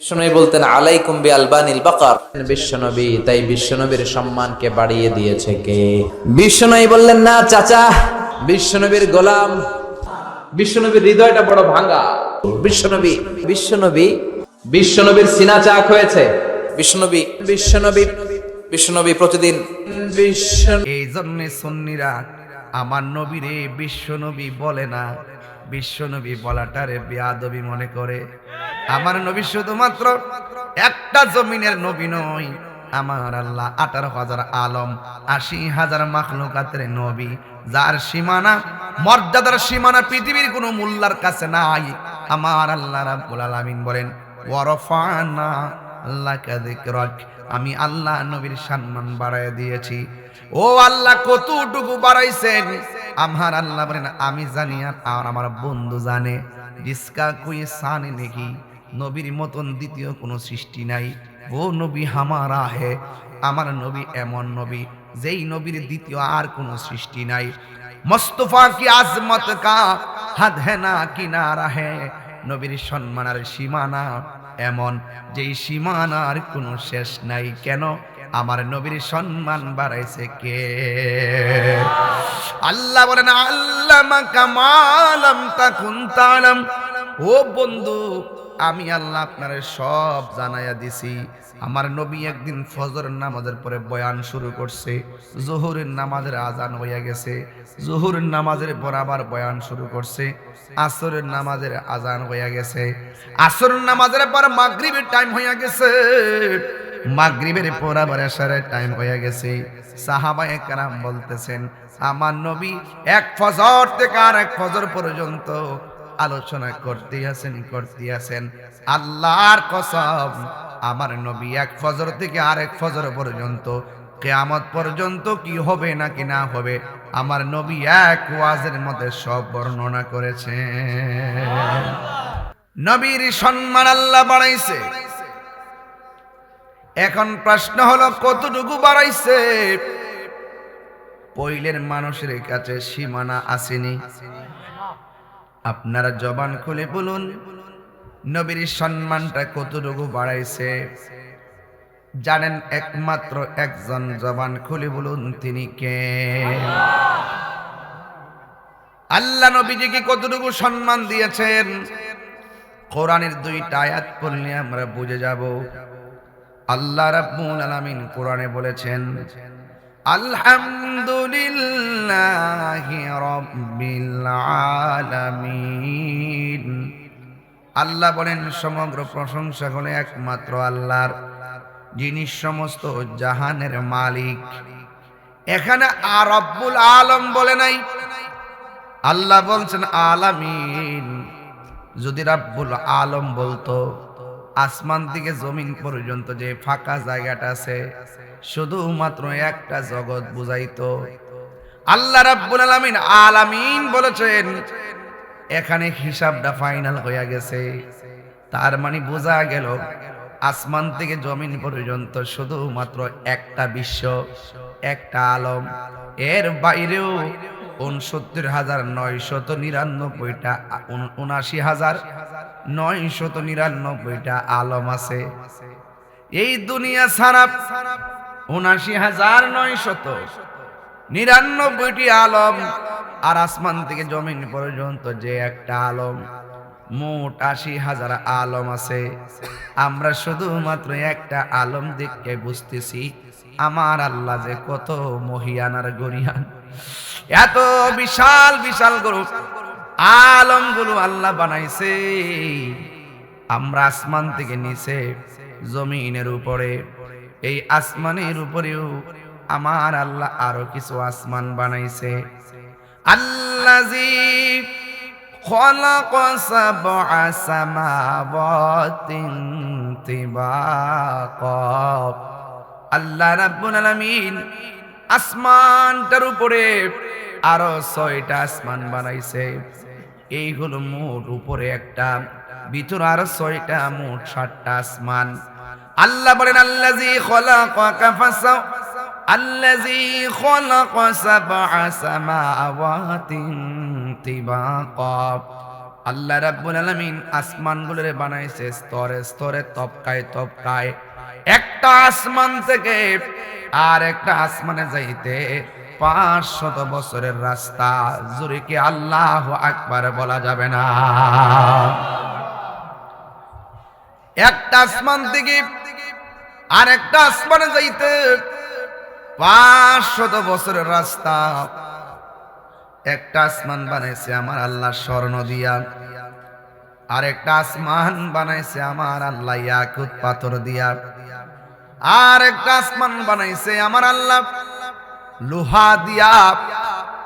বিশ্বনবী বলতেন, আলাইকুম আলবানিল বাকার। বিশ্বনবী, তাই বিশ্বনবীর সম্মানকে বাড়িয়ে দিয়েছে কে? বিশ্বনবী বললেন, না, চাচা, বিশ্বনবীর গোলাম, বিশ্বনবীর হৃদয়টা বড় বিশ্বনবী বিশ্বনবী, বিশ্বনবীর সিনা চাক হয়েছে। বিশ্বনবী বিশ্বনবী বিশ্বনবী প্রতিদিন বিশ্ব এই জন্যে আমার নবীরে বিশ্বনবী বলে না। বিশ্বনবী বলাটারে বেয়াদবি মনে করে। আমার নবী শুধুমাত্র একটা জমিনের নবী নয়। আমার আল্লাহ আঠারো হাজার আলম, আশি হাজার মাখলুকাতের নবী, যার সীমানা, মর্যাদার সীমানা পৃথিবীর কোনো মূল্যার কাছে নাই। আমার আল্লাহ রাব্বুল আলামিন বলেন, ওয়ারফানা আল্লাহকে যিকরাক। আমি আল্লাহ নবীর সম্মান বাড়ায় দিয়েছি। ও আল্লাহ, কতটুকু বাড়াইছেন? আমার আল্লাহ বলেন, আমি জানি আর আমার বন্ধু জানে। জিসকা কুই সানে নাকি? নবীর মতন দ্বিতীয় কোনো সৃষ্টি নাই। ও নবী হামারা হে আমার নবী এমন নবী, যেই নবীর দ্বিতীয় আর কোনো সৃষ্টি নাই। মোস্তফা কি আজমত কা, হাত হে না কিনারা হে। নবীর সম্মানের সীমানা এমন, যেই সীমানার কোনো শেষ নাই। কেন? আমার নবীর সম্মান বাড়াইছে কে? আল্লাহ বলেন আল্লাহ কামালাম তাকুন তালাম। ও বন্ধু আমি আল্লাহ আপনার সব জানাইয়া দিছি। আমার নবী একদিন ফজরের নামাজের পরে বয়ান শুরু করছে। জোহরের নামাজের আজান হইয়া গেছে। জোহরের নামাজের পর আবার বয়ান শুরু করছে। আসরের নামাজের আজান হইয়া গেছে। আসরের নামাজের পর মাগরিবের টাইম হইয়া গেছে। মাগরিবের পর আবার এশারের টাইম হইয়া গেছে। সাহাবায়ে কারাম বলতেছেন, আমার নবী এক ফজর থেকে আর এক ফজর পর্যন্ত আলোচনা করতে আছেন করতে আছেন। আল্লাহর কসম, আমার নবী এক ফজর থেকে আরেক ফজর পর্যন্ত, কেয়ামত পর্যন্ত কি হবে না কি না হবে, আমার নবী এক ওয়াজের মধ্যে সব বর্ণনা করেছে নবীর সম্মান আল্লাহ বাড়াইছে। এখন প্রশ্ন হলো, কতটুকু বাড়াইছে? পইলের মানুষের কাছে সীমানা আসেনি। আপনারা জবান খুলে বলুন, নবীর সম্মানটা কতটুকু বাড়াইছে? জানেন, একমাত্র একজন জবান খুলে বলুন, তিনি কে? আল্লাহ নবীজিকে কতটুকু সম্মান দিয়েছেন? কোরআনের দুইটা আয়াত পড়লে আমরা বুঝে যাব। আল্লাহ রাব্বুল আলামিন কোরআনে বলেছেন আলহামদুলিল্লাহি রাব্বিল আলামিন। আল্লাহ বলেন, সমগ্র প্রশংসা হলো একমাত্র আল্লাহর, যিনি সমস্ত জাহানের মালিক। এখানে আর রব্বুল আলম বলে নাই, আল্লাহ বলছেন আলামিন। যদি রাব্বুল আলম বলতো, আসমান থেকে জমিন পর্যন্ত যে ফাঁকা জায়গাটা আছে শুধুমাত্র একটা জগৎ বুঝাইতো। আল্লাহ রাব্বুল আলামিন আলামিন বলেছেন, এখানে হিসাবটা ফাইনাল হয়ে গেছে। তার মানে বোঝা গেল, আসমান থেকে জমিন পর্যন্ত শুধুমাত্র একটা বিশ্ব, একটা আলম। এর বাইরেও উনসত্তর হাজার নয়শত নিরানব্বইটা উনাশি হাজার নয়শত নিরানব্বইটা আলম আছে। এই দুনিয়া ছাড়া উনাশি হাজার নয়শত। নিরানব্বইটি আলম আর আসমান থেকে জমিন পর্যন্ত যে একটা আলম, মোট আশি হাজার আলম আছে। আমরা শুধুমাত্র একটা আলম দেখে বুঝতেছি, আমার আল্লাহ যে কত মহিয়ানার গরিয়ান। এত বিশাল বিশাল গরু আলমগুলো আল্লাহ বানাইছে। আমরা আসমান থেকে নিচে জমিনের উপরে এই আসমানের উপরেও আমার আল্লাহ আরো কিছু আসমান বানাইছে আল্লাজি خلق سبع سماوات طباقا আল্লাহ রাব্বুল আলামিন আসমানটার উপরে আরো ছয়টা আসমান বানাইছে এইগুলো মোট উপরে একটা ভিতরে আরো ছয়টা মোট সাতটা আসমান আল্লাহ বলেন আল্লাহ রাব্বুল আলামিন আসমানগুলোরে বানাইছে স্তরে স্তরে, তপকায় তপকায়। একটা আসমান থেকে আর একটা আসমানে যাইতে পাঁচশত বছরের রাস্তা, জুড়ে কি আল্লাহ আকবার বলা যাবে না? একটা আসমান থেকে আর একটা আসমানে যাইতে পাঁচশত বছরের রাস্তা। একটা আসমান বানাইছে আমার আল্লাহ স্বর্ণ দিয়া। আর একটা আসমান বানাইছে আমার আল্লাহ ইয়াকুত পাথর দিয়া। আর একটা আসমান বানাইছে আমার আল্লাহ লোহা দিয়া।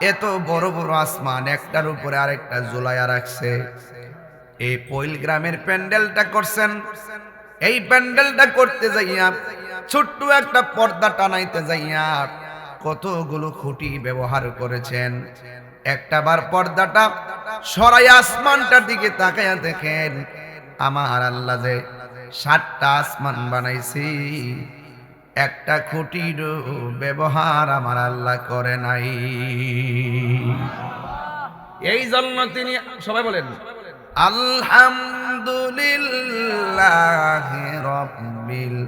এত বড় বড় আসমান, একটার উপরে আরেকটা জুলাইয়া রাখছে। এই পৈল গ্রামের প্যান্ডেলটা করছেন এই প্যান্ডেলটা করতে যাইয়া ছোট্ট একটা পর্দা টানাইতে যাইয়া কতগুলো খুঁটি ব্যবহার করেছেন। একটা বার পর্দাটা সরাই আসমানটার দিকে তাকাইয়া দেখেন আমার আল্লাহ যে সাতটা আসমান বানাইছি একটা খুঁটির ব্যবহার আমার আল্লাহ করে নাই। এই জন্য তিনি সবাই বলেন আলহামদুলিল্লাহ। রব্বিল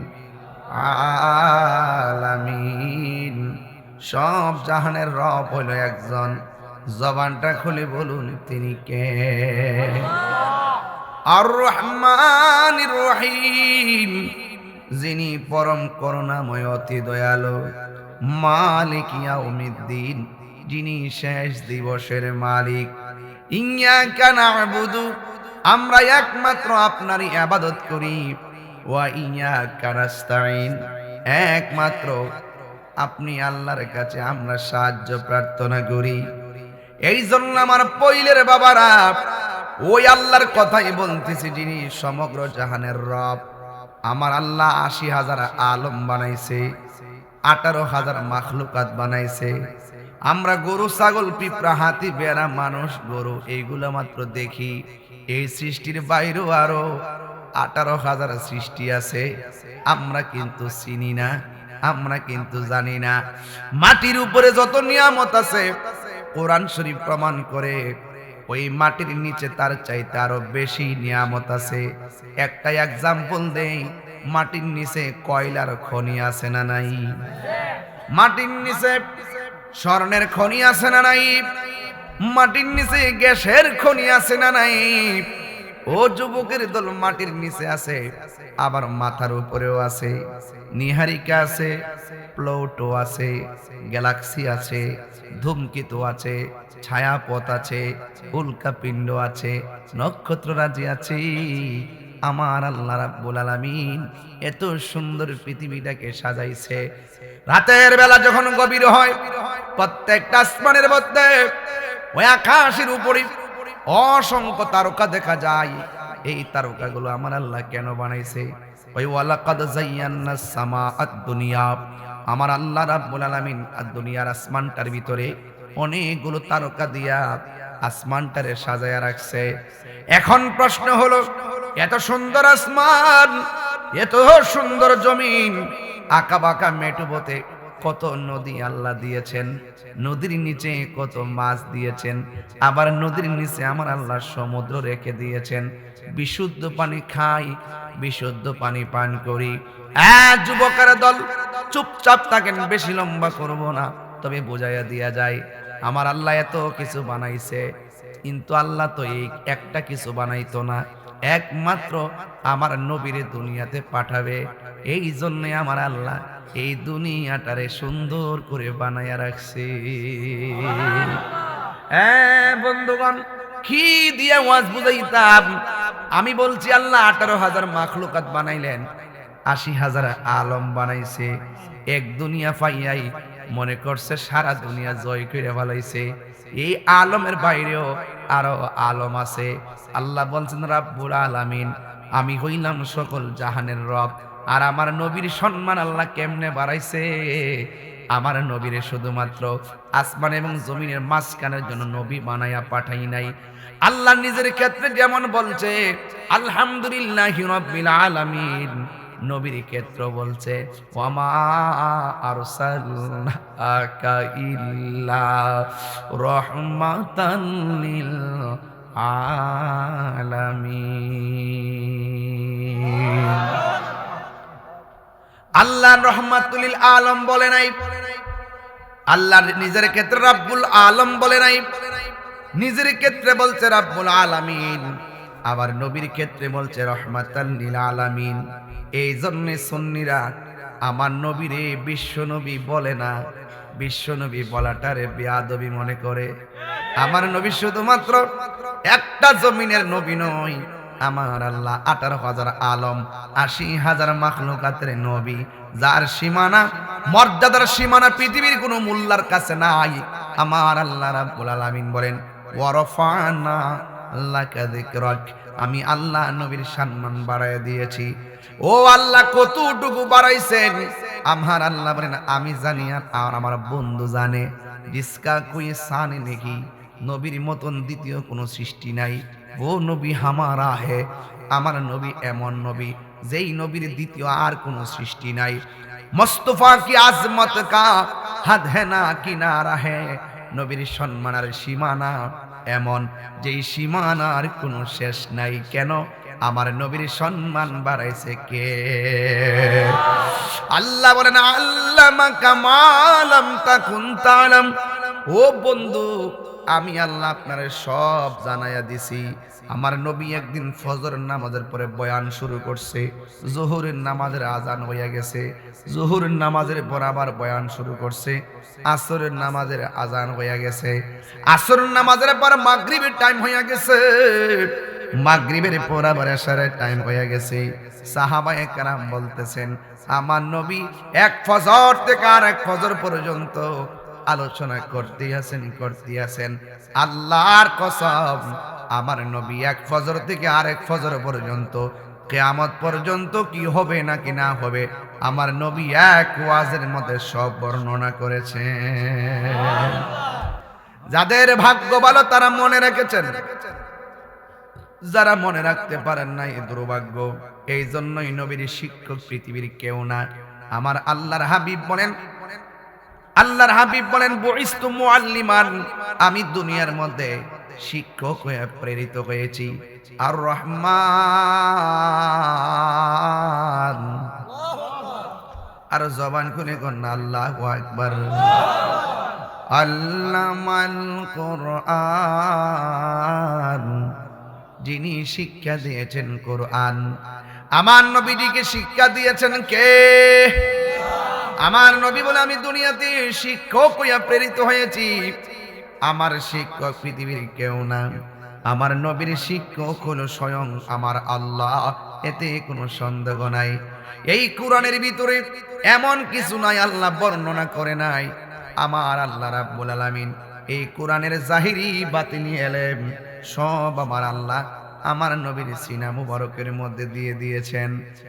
আলামিন। সব জাহানের রব হলো একজন। জবানটা খুলে বলুন তিনি কে? আর রহমান রহিম। যিনি পরম করুণাময় অতি দয়ালু। মালিক ইয়াউমিদ্দিন যিনি শেষ দিবসের মালিক। ইয়া নাবুদু আমরা একমাত্র আপনারই আবাদত করি। একমাত্র আপনি আল্লাহর কাছে আমরা সাহায্য প্রার্থনা করি। এই জন্য আমার পৈলের বাবারা, ওই আল্লাহর কথাই বলতেছি যিনি সমগ্র জাহানের রব। আমার আল্লাহ আশি হাজার আলম বানাইছে, আঠারো হাজার মাখলুকাত বানাইছে। আমরা গরু, ছাগল, পিঁপড়া, হাতি, বেড়া, মানুষ, গরু, এইগুলো মাত্র দেখি। এই সৃষ্টির বাইরেও আরও আঠারো হাজার সৃষ্টি আছে। আমরা কিন্তু চিনি না, আমরা কিন্তু জানি না। মাটির উপরে যত নিয়ামত আছে, কোরআন শরীফ প্রমাণ করে ওই মাটির নিচে তার চাইতে আরও বেশি নিয়ামত আছে। একটা এক্সাম্পল দেই, মাটির নিচে কয়লার খনি আছে না নাই? মাটির নিচে স্বর্ণের খনি আছে না নাই? মাটির নিচে গ্যাসের খনি আছে না নাই? ও যুবকের দল মাটির নিচে আছে, আবার মাথার উপরেও আছে, নিহারিকা আছে, প্লৌটো আছে, গ্যালাক্সি আছে, ধূমকেতু আছে, ছায়াপথ আছে, উল্কাপিণ্ড আছে নক্ষত্র রাজি আছে। আমার আল্লাহ রাব্বুল আলামিন এত সুন্দর পৃথিবীটাকে সাজাইছে। রাতের বেলা যখন গভীর হয়, প্রত্যেকটা আসমানের মধ্যে ওই আকাশের উপরে অসংখ্য তারকা দেখা যায়। এই তারকাগুলো আমার আল্লাহ কেন বানাইছে? ওই ওয়ালাকাদ জাইয়ান্না সামা আদ-দুনিয়া আমার আল্লাহ রাব্বুল আলামিন আদ-দুনিয়ার আসমানটার ভিতরে অনেকগুলো তারকা দিয়া আসমানটারে সাজায়া রাখছে। এখন প্রশ্ন হলো, এত সুন্দর আসমান, এত সুন্দর জমিন আঁকা বাঁকা মেটুবতে কত নদী আল্লাহ দিয়েছেন, নদীর নিচে কত মাছ দিয়েছেন, আবার নদীর নিচে আমার আল্লাহ সমুদ্র রেখে দিয়েছেন। বিশুদ্ধ পানি খাই, বিশুদ্ধ পানি পান করি। যুবকের দল, চুপচাপ থাকেন, বেশি লম্বা করব না, তবে বোঝাইয়া দিয়া যায়, আমার আল্লাহ এত কিছু বানাইছে, কিন্তু আল্লাহ তো এই একটা কিছু বানাইতো না, একমাত্র আমার নবীরে দুনিয়াতে পাঠাবে, এই জন্যে আমার আল্লাহ এই দুনিয়াটারে সুন্দর করে বানাইয়া রাখছে। হ্যাঁ বন্ধুগণ, কি দিয়ে ওয়াজ বুঝাইতাম? আমি বলছি, আল্লাহ আঠারো হাজার মাখলুকাত বানাইলেন, আশি হাজার আলম বানাইছে, এক দুনিয়া পাইয়াই মনে করছে সারা দুনিয়া জয় করে ফেলাইছে। এই আলমের বাইরেও আরও আলম আছে। আল্লাহ বলছেন, রাব্বুল আলামিন, আমি হইলাম সকল জাহানের রব আর আমার নবীর সম্মান আল্লাহ কেমনে বাড়াইছে? আমার নবীরে শুধুমাত্র আসমান এবং জমিনের মাঝখানের জন্য নবী বানাইয়া পাঠাই নাই। আল্লাহ নিজের ক্ষেত্রে যেমন বলছে, আলহামদুলিল্লাহ রব্বিল আলামিন। নবীর ক্ষেত্র বলছে, ওয়ামা আরসালনাকা ইল্লা লিল আলামিন। আল্লাহ রহমাতুলিল আলম বলে নাই। আল্লাহ নিজের ক্ষেত্রে রাব্বুল আলম বলে নাই। নিজের ক্ষেত্রে বলছে রাব্বুল আলামিন। আবার নবীর ক্ষেত্রে বলছে রহমাতাল নীল আলামিন। এই জন্যে সন্নিরা আমার নবীরে বিশ্ব নবী বলে না। বিশ্ব নবী বলাটারে বেয়াদবি মনে করে। আমার নবী শুধুমাত্র একটা জমিনের নবী নয়। আমার আল্লাহ আঠারো হাজার আলম, আশি হাজার মাখলুকাতের নবী, যার সীমানা, মর্যাদার সীমানা পৃথিবীর কোনো মূল্যার কাছে নাই। আমার আল্লাহ রাব্বুল আলামিন বলেন, ওয়ারফানা আল্লাহ কাদিকরাক আমি আল্লাহ নবীর সম্মান বাড়ায় দিয়েছি। ও আল্লাহ, কতটুকু বাড়াইছেন? আমার আল্লাহ বলেন, আমি জানি আর আমার বন্ধু জানে। জিসকা কুই সানে নাকি। নবীর মতন দ্বিতীয় কোনো সৃষ্টি নাই। ও নবী হামারা হে, আমার নবী এমন নবী, যেই নবীর দ্বিতীয় আর কোনো সৃষ্টি নাই। মোস্তফা কি আজমত কা, হাত হে না কিনারা হে। নবীর সম্মানের সীমানা এমন, যেই সীমানার কোনো শেষ নাই। কেন? আমার নবীর সম্মান বাড়াইছে কে? আল্লাহ বলেন আল্লাহ কামালাম তাকুন তালাম। ও বন্ধু আমি আল্লাহ আপনার সব জানাইয়া দিছি। আমার নবী একদিন ফজর নামাজের পরে বয়ান শুরু করছে। জোহরের নামাজের আজান হইয়া গেছে। জোহরের নামাজের পর আবার বয়ান শুরু করছে। আসরের নামাজের আজান হইয়া গেছে। আসরের নামাজের পর মাগরিবের টাইম হইয়া গেছে। মাগরিবের পর আবার এশারের টাইম হইয়া গেছে। সাহাবায়ে কারাম বলতেছেন, আমার নবী এক ফজর থেকে আর এক ফজর পর্যন্ত আলোচনা করতে আছেন করতে আছেন আল্লাহর কসম, আমার নবী এক ফজর থেকে আরেক ফজর পর্যন্ত, কেয়ামত পর্যন্ত কি হবে না কি না হবে, আমার নবী এক ওয়াজের মধ্যে সব বর্ণনা করেছে যাদের ভাগ্য ভালো, তারা মনে রেখেছেন। যারা মনে রাখতে পারেন না এই দুর্ভাগ্য এই জন্যই নবীর শিক্ষক পৃথিবীর কেউ না আমার আল্লাহর হাবিব বলেন আল্লাহর হাবিব বলেন, বইস্তু মুআল্লিমান। আমি দুনিয়ার মধ্যে শিক্ষক হয়ে প্রেরিত হয়েছি। আর রহমান আর জবান খুলে কন্যা আল্লাহ আকবার। আল্লামাল কোরআন। যিনি শিক্ষা দিয়েছেন কোরআন। আমার নবীজিকে শিক্ষা দিয়েছেন কে? আমার নবী বলে আমি দুনিয়াতে শিক্ষক হইয়া প্রেরিত হয়েছি। আমার শিক্ষক পৃথিবীর কেউ না। আমার নবীর শিক্ষক হলো স্বয়ং আমার আল্লাহ। এতে কোনো সন্দেহ নাই। এই কোরআনের ভিতরে এমন কিছু নাই আল্লাহ বর্ণনা করে নাই। আমার আল্লাহ রাব্বুল আলামিন এই কোরআনের জাহিরি বাতিনি এলেম সব আমার আল্লাহ আমার নবীর সিনা মুবারকের মধ্যে দিয়ে দিয়েছেন।